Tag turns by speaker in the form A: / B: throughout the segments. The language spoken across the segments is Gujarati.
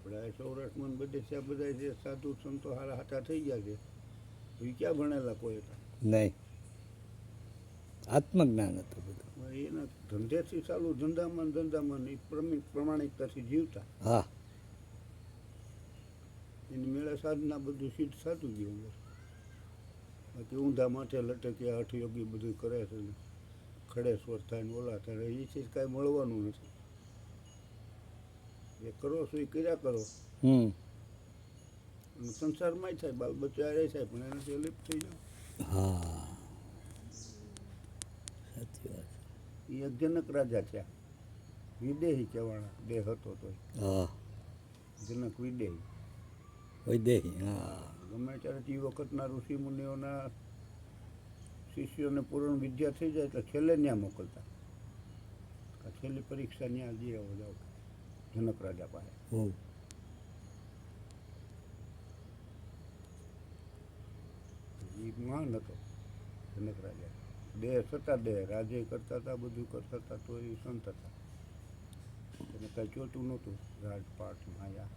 A: આપણે આ સૌરાષ્ટ્રમાં બધે છે બધા જે સાધુ સંતો હારા હાથા થઈ ગયા છે. એ ક્યાં ભણેલા કોઈ હતા?
B: નહીં. આત્મજ્ઞાન હતું બધું.
A: એના ધંધેથી ચાલુ ધંધામાં ધંધામાં એ પ્રમિ- પ્રમાણિકતાથી જીવતા.
B: હા.
A: એની મેળા સાધના બધું સીધ સાધું ગયું બાકી ઊંધા માથે લટકે હઠયોગી બધું કરે છે ખડે સ્વર થાય ને ઓલા થાય એ ચીજ કાંઈ મળવાનું નથી. કરો છો એ કર્યા કરો.
B: હમ.
A: સંસારમાં થાય બાલ બચ્ચો રહે થાય પણ એનાથી લિપ્ત થઈ જાય
B: હા. સાચી વાત.
A: એ જનક રાજા થયા વિદેહી કહેવાના દેહ હતો તો
B: હા.
A: જનક વિદેહી.
B: વિદેહી હા.
A: ગમે ત્યારે તે વખતના ઋષિ મુનિઓના શિષ્યોને પૂર્ણ વિદ્યા થઈ જાય તો છેલ્લે ત્યાં મોકલતા. આ છેલ્લી પરીક્ષા ત્યાં જઈ આવો જાઓ. જનક રાજા પાસે. એ જનક રાજા દેહ થતા દેહ રાજે કરતા હતા બધું કરતા હતા તો એ સંત હતા. એને કઈ ચોટું નહોતું રાજપાટ માયા.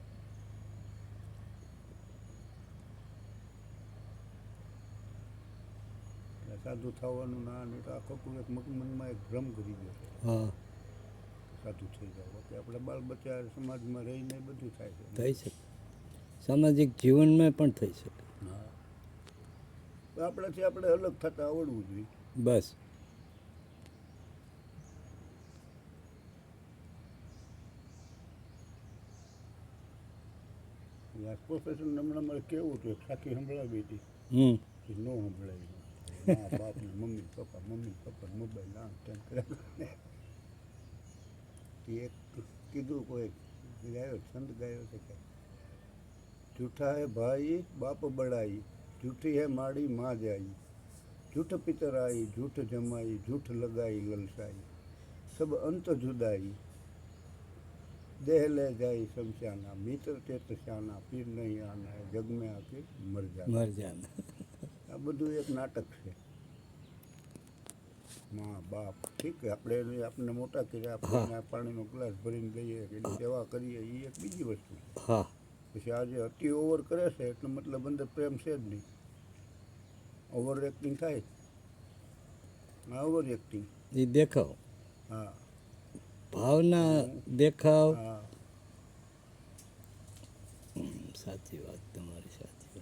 A: સાધુ થવાનું ના તો આખો એક મનમાં એક ભ્રમ કરી ગયો.
B: હા.
A: સાધુ થઈ જાવ કે આપણે બાલ બચ્ચા સમાજમાં રહીને બધું થાય છે.
B: થઈ શકે. સામાજિક જીવનમાં પણ થઈ શકે.
A: હા. આપણાથી આપણે અલગ થતાં આવડવું જોઈએ.
B: બસ.
A: પ્રોફેશન હમણાં મારે કેવું હતું સાખી સંભળાવી હતી. કે નો સંભળાવી. મા બાપ ને mummy papa mummy papa mobile આમ તેમ કર્યા એક કીધું કોઈ ગાયો છંદ ગાયો છે કે જૂઠા હે ભાઈ બાપ બડાઈ જૂઠી હે માડી માં જાઈ જૂઠ પિતર आई झूठ जमाई झूठ लगाई ललसाई सब अंत जुदाई देह ले जाई शमशाना मित्र चेत शाना पीर नहीं आना है जग में आके मर जाना
B: મર જાન
A: આ બધું એક નાટક છે મા બાપ. ઠીક આપણે આપણને મોટા કર્યા આપણે
B: હા.
A: એને આ પાણીનો ગ્લાસ ભરીને લઈએ એની સેવા કરીએ એ એક બીજી વસ્તુ
B: હા.
A: પછી આજે અતિ ઓવર કરે છે એટલે મતલબ અંદર પ્રેમ છે જ નહીં. ઓવર એક્ટિંગ થાય હા ઓવર એક્ટિંગ
B: એ દેખાવ.
A: હા.
B: ભાવના દેખાવ.
A: હા.
B: સાચી વાત તમારી સાથે